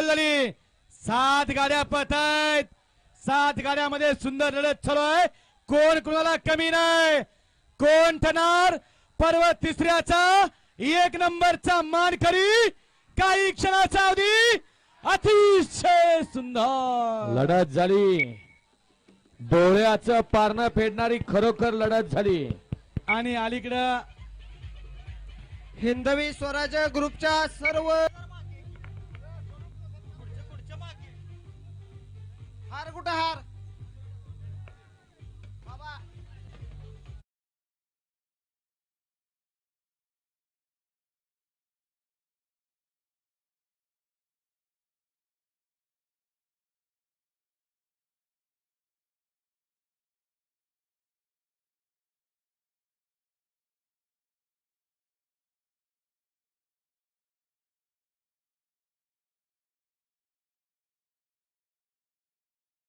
Double झाली सात गाड्या पळत आहेत सात गाड्यामध्ये सुंदर लढत चालू आहे. कोण कुणाला कमी नाही? कोण ठरणार पर्वत तिसऱ्याचा एक नंबरचा मानकरी काही क्षणाचा अवधी अतिशय सुंदर. लढत झाली. डोळ्याचं पारणं फेडणारी खरोखर लढत झाली. आणि अलीकडं हिंदवी स्वराज्य ग्रुपच्या सर्व हार कुठं हार?